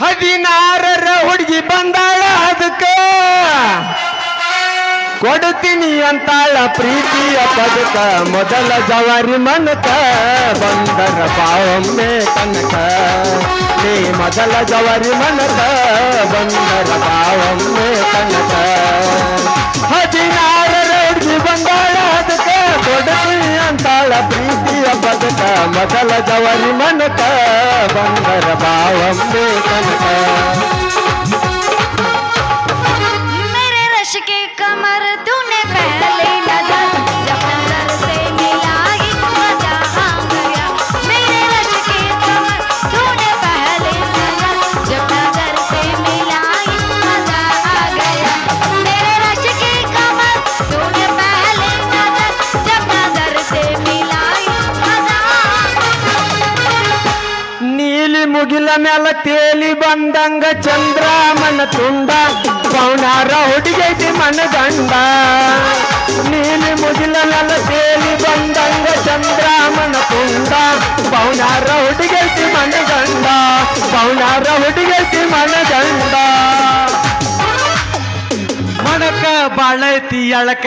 ಹದಿನಾರರ ಹುಡುಗಿ ಬಂದಾಳ ಅದಕ್ಕ. ಕೊಡ್ತೀನಿ ಅಂತಾಳ ಪ್ರೀತಿಯ ಪದಕ ಮೊದಲ ಜವಾರಿ ಮನಕ, ಬಂದರ ಪಾವೊಮ್ಮೆ ಕನಕ. ನೀ ಮೊದಲ ಜವಾರಿ ಮನಕ, ಬಂದರ ಪಾವೊಮ್ಮೆ ಪ್ರೀತಿಯ ಪದಕ ಮೊದಲ ಜವಾರಿ ಮನಕ ಬಂದರ ಪಾವೊಮ್ಮೆ ಕನಕ मेरे रश के कमर तूने पहले ಮುಗಿಲ ಮ್ಯಾಲ ತೇಲಿ ಬಂದಂಗ ಚಂದ್ರಮನ ತುಂಡ, ಪೌನಾರ ಹುಡುಗೈತಿ ಮನಗಂಡ ನೀಲಿ ಮುಗಿಲ ಮ್ಯಾಲ ತೇಲಿ ಬಂದಂಗ ಚಂದ್ರಮನ ತುಂಡ, ಪೌನಾರ ಹುಡುಗೈತಿ ಮನಗಂಡ ಪೌನಾರ ಹುಡುಗೈತಿ ಮನಗಂಡ ಮಣಕ ಬಾಳೈತಿ ಎಳಕ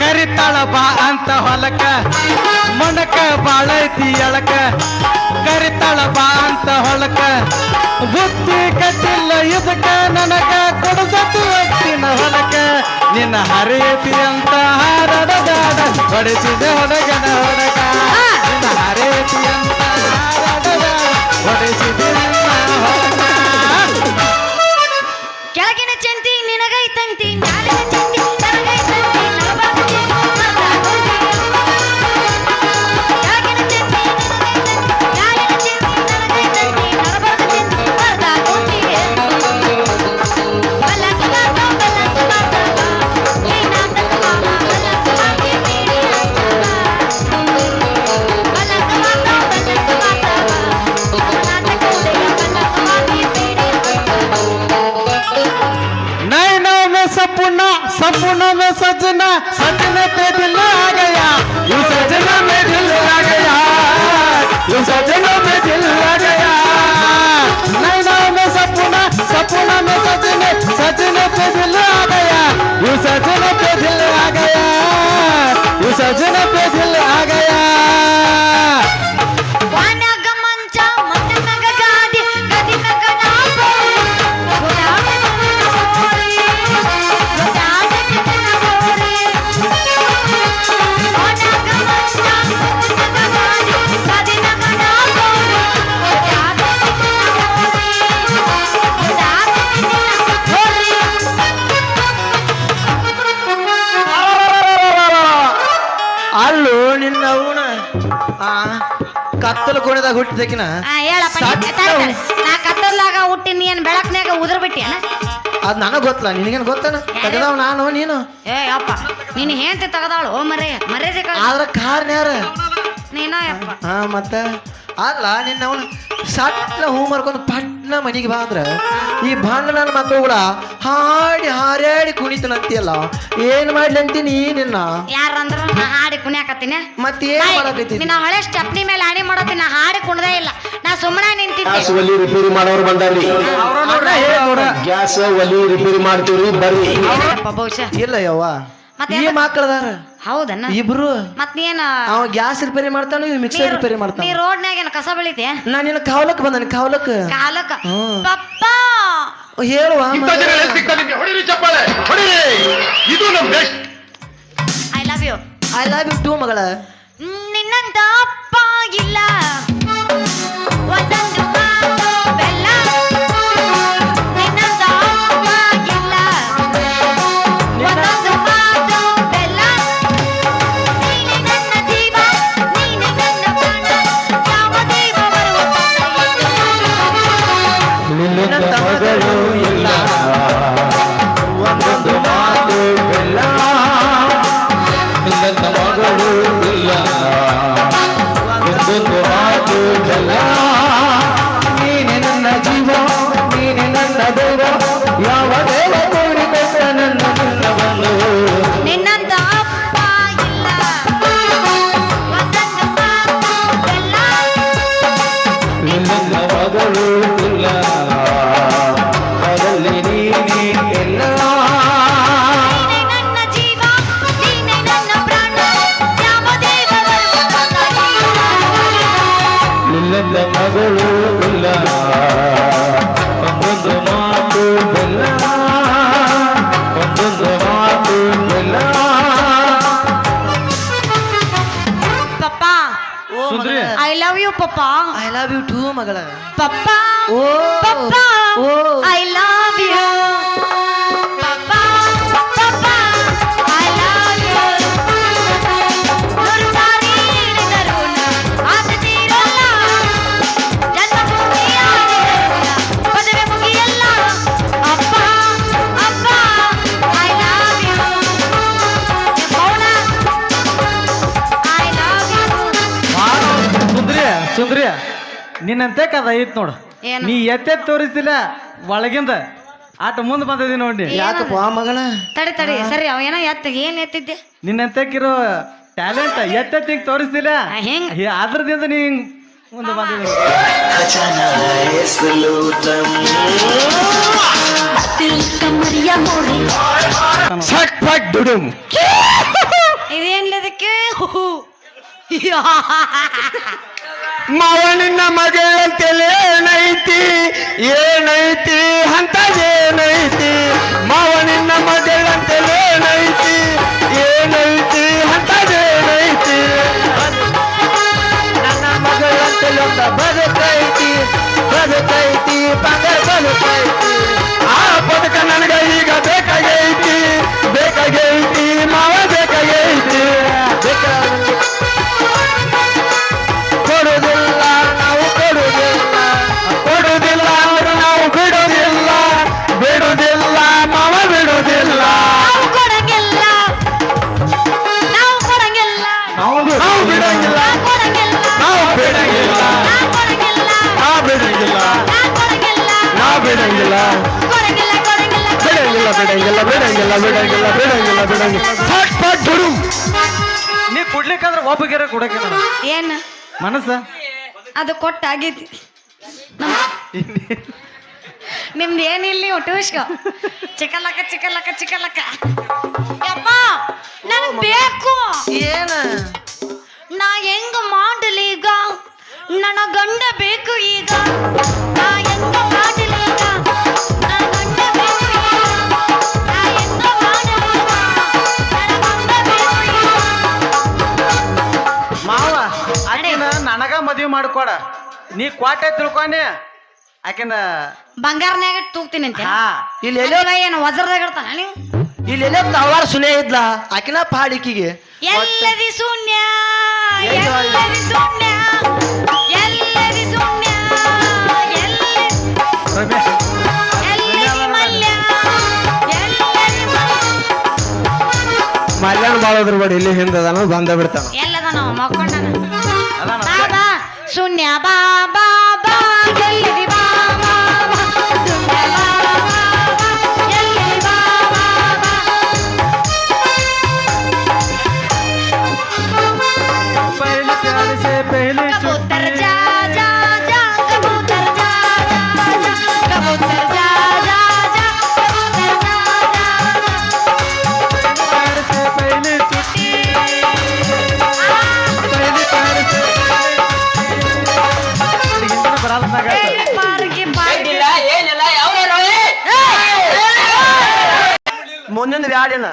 ಕರಿತಾಳ ಬಾ ಅಂತ ಹೊಲಕ. ಮಣಕ ಬಾಳೈತಿ ಎಳಕ ಕರಿತಾಳ ಬಾ ಅಂತ ನನಗ ಕೊಡಸತಿ ಹೊತ್ತಿನ ಹೊಲಕ. ನಿನ್ನ ಹರಿಯತಿ ಅಂತ ಹಾರದಾದ ಹೊಡೆಸಿದೆ ಹೊಡಗನ ಹೊಡಕ ನಿನ್ನ ಹರಿಯತಿ ಅಂತ ಹಾರಡದಾಡ ಹೊಡೆಸಿದೆ ಕೆಳಗಿನ ಚಂತಿ ನಿನಗೈತಂತಿ पे दिल आ गया, यू में दिल आ गया, यू में दिल आ गया। नैना में सपना सपना में सजने सजने पे दिल आ गया, यू पे दिल आ गया, यू सजना पे दिल ಕತ್ತಲು ಕೋಣದಾಗ ಹುಟ್ಟಿದಕಿನ ಆ ಹೇಳಪ್ಪ ನೀ- ಸತ್ತ ತಡಿ, ತಡಿ. ನಾ ಕತ್ತಲಾಗ ಹುಟ್ಟಿ ನೀನ್ ಬೆಳಕ್ನ್ಯಾಗ ಉದುರ್ ಬಿಟ್ಟಿಯನ ಅದ್ ನನಗ್ ಗೊತ್ತಲ್ಲ ನಿನಗೇನ್ ಗೊತ್ತನ? ತೆಗೆದವ್ ನಾನು ನೀನು? ಏ ಅಪ್ಪ ನೀನ್ ಹೆಂಡತಿ ತಗದಾಳು ಓ ಮರೆ ಮರ್ಯಾದೆ ಕಳ್ದ. ಆದ್ರ ಕಾರಣ ಯಾರ? ನೀನ ಯಪ್ಪ. ಹಾ ಮತ್ತ? ಅಲ್ಲ ನಿನ್ನ ಅವನು ಸಟ್ಲ ಹೂ ಮಾರ್ಕೊಂಡು ಪಟ್ನ ಮನೆಗೆ ಬಾ ಅಂದ್ರ ಈ ಭಾಂಡನ ಮಕ್ಕಳು ಮಕ್ಕಳುಗಳ ಹಾಡಿ ಹಾರಾಡಿ ಕುಣಿತನಂತಿಯಲ್ಲ ಏನ್ ಮಾಡ್ಲಿ ಅಂತೀನಿ ನಿನ್ನ? ಯಾರಂದ್ರ ನಾ ಹಾಡಿ ಕುಣ್ಯಾಕತ್ತೀನಿ? ಮತ್ತೇನ್ ಮಾಡಕೈತಿ ನಿನ್ನ ಹಳೆ ಸ್ಟೆಪ್ನಿ ಮೇಲೆ ಹಾಡಿ ಮಾಡತ್ತೀನಿ ನಾ ಹಾಡಿ ಕುಣದೇ ಇಲ್ಲ. ನಾ ಸುಮ್ಮನೆ ನಿಂತಿದ್ದೆ. ಗ್ಯಾಸ್ ಒಲಿ ರಿಪೇರಿ ಮಾಡೋರು ಬಂದಾರ್ರಿ. ಗ್ಯಾಸ್ ಒಲಿ ರಿಪೇರಿ ಮಾಡ್ತೀವ್ರಿ ಬರ್ರಿ. ಬಹುಶಃ. ಇಲ್ಲ ಯವ್ವ. ಮತ್ತೆ ಈ ಮಕ್ಕಳದಾರ ಹೌದನ್ನ ಇಬ್ರು? ಮತ್ ನೀನ್ ಅವ ಗ್ಯಾಸ್ ರಿಪೇರಿ ಮಾಡ್ತಾನ ಇವ್ ಮಿಕ್ಸರ್ ರಿಪೇರಿ ನೀ ಮಾಡ್ತಾನ ಏನ್ ಕಸ ಬೆಳಿತೆ ನಾ ನಿನ್ನ ಕಾವಲಕ್ ಬಂದಾನ ಕಾವಲಕ್. ಕಾಲಕ್ಕ ಹ್ಮ್. ಪಪ್ಪ! ಹೇಳುವ ಹೊಡಿರಿ ಚಪ್ಪಾಳೆ ಹೊಡಿರಿ! ಇದು ನಮ್ best I love you I love you too ಮಗಳ. ನಿನ್ನಂತ ಅಪ್ಪ ಇಲ್ಲ ಪಪ್ಪ. ಐ ಲವ್ ಯು ಟೂ ಮಗಳ. ಪಪ್ಪ. ಓ. ಪಪ್ಪ. ಓ. ಐ ಲವ್ ಯು ಸುಂದ್ರಿಯ ನಿನ್ನಂತೆ ಕದ ಐತ್ ನೋಡು. ಏನು? ನೀ ಎತ್ತೆ ತೋರಿಸಿಲ್ಲ ಒಳಗಿಂದ. ಆಟ ಮುಂದ್ ಬಂದದಿ ನೋಡಿ. ಯಾಕಪ್ಪ ಮಗಳ ತಡಿ ತಡಿ. ಸರಿ ಅವ ಏನೋ ಎತ್ತ ಏನ್ ಎತ್ತಿದ್ದೆ? ನಿನ್ನಂತೆಕ್ಕಿರೋ ಟ್ಯಾಲೆಂಟ್ ಎತ್ತೆತ್ತಿಂಗ್ ತೋರಿಸ್ತಿಲ್ಲ. ಆ, ಹೆಂಗ್? ಹೇ, ಅದ್ರದಿಂದ ನೀ ಹಿಂಗ್ ಮುಂದೆ ಬಂದಿದ್ದೀನಿ ಸಟ್ ಪಟ್ ಡುಡುಮ್. ಇದೇನ್ಲದಕ್ಕೆ ಮಾವನಿನ್ನ ಮಗಳಂತೆಲೆ ಏನೈತಿ? ಏನೈತಿ ಅಂತದೇನೈತಿ ಮಾವನಿನ್ನ ಮಗಳಂತೆಲೆ ಏನೈತಿ? ಏನೈತಿ ಅಂತದೇನೈತಿ ನನ್ನ ಮಗಳಂತೆಲೆ ಬದುಕೈತಿ ಬದುಕೈತಿ ಪದ ಬದುಕೈತಿ. ಬಿಡಂಗಿಲ್ಲ ಬಿಡಂಗಿಲ್ಲ ಬಿಡಂಗಿಲ್ಲ ಬಿಡಂಗಿಲ್ಲ ಬಿಡಂಗಿಲ್ಲ. ಫಟ್ ಫಟ್ ದುಡು. ನೀ ಕೊಡ್ಲಿಕ್ಕಂದ್ರೆ ಒಬ್ಬಗಿರ ಕೊಡಕ್ಕೆ ಏನು? ಮನಸ್ಸ? ಅದು ಕೊಟ್ಟಾಗೈತಿ ನಿಮ್ದು ಏನಿಲ್ಲ ನೀವು ಚಿಕಲಕ ಚಿಕ್ಕಲಕ್ಕ ಚಿಕ್ಕಲಕ್ಕ ಚಿಕ್ಕಲಕ್ಕ. ಯಪ್ಪ ನನಗೆ ಬೇಕು. ಏನ? ನಾ ಹೆಂಗ ಮಾಡಲಿ ಈಗ? ನನ್ನ ಗಂಡ ಬೇಕು ಈಗ. ನಾ ಹೆಂಗ ನೀ ಕ್ವಾಟೆ ತಿಳ್ಕೊಂಡೆ? ಆಕಿನ ಬಂಗಾರನ್ಯಾಗ ತೂಗ್ತೀನಿ ಅಂತ ಹಾ ಇಲ್ಲಿ ಎಲ್ಲೋ ಏನು ವಜ್ರದಾಗ ಇರ್ತಾನ ನೀವು ಇಲ್ಲಿ ಎಲ್ಲೋ ತಳವಾರ ಸುನೆ ಇದ್ಲ ಆಕಿನ ಪಾಡಿಕಿಗೆ. ಎಲ್ಲದಿ ಶೂನ್ಯ? ಎಲ್ಲದಿ ಶೂನ್ಯ ಎಲ್ಲದಿ ಶೂನ್ಯ ಎಲ್ಲಿ ರಮ್ಯಾ ಎಲ್ಲದಿ ಮಲ್ಯ ಎಲ್ಲದಿ ಮಲ್ಯ. ಮಲ್ಯಾಣ ಬಾಳೋದ್ರ ಬಡಿ ಇಲ್ಲಿ ಹಿಂದದಾನ ಬಂದ ಬಿಡ್ತಾನ. ಎಲ್ಲದ ನಾವು ಮಕ್ಕೊಂಡನ ಅದಾನ? ಬಾ ಬಾ. ಬಾ ಬಾ ಬಾ. ಬ್ಯಾಡಿನ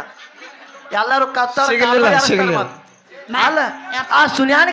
ಎಲ್ಲರೂ ಕತ್ತಾರ ಸಿಗಲಿಲ್ಲ, ಸಿಗಲಿಲ್ಲ. ಅಲ್ಲ ಆ ಸುನ್ಯಾನ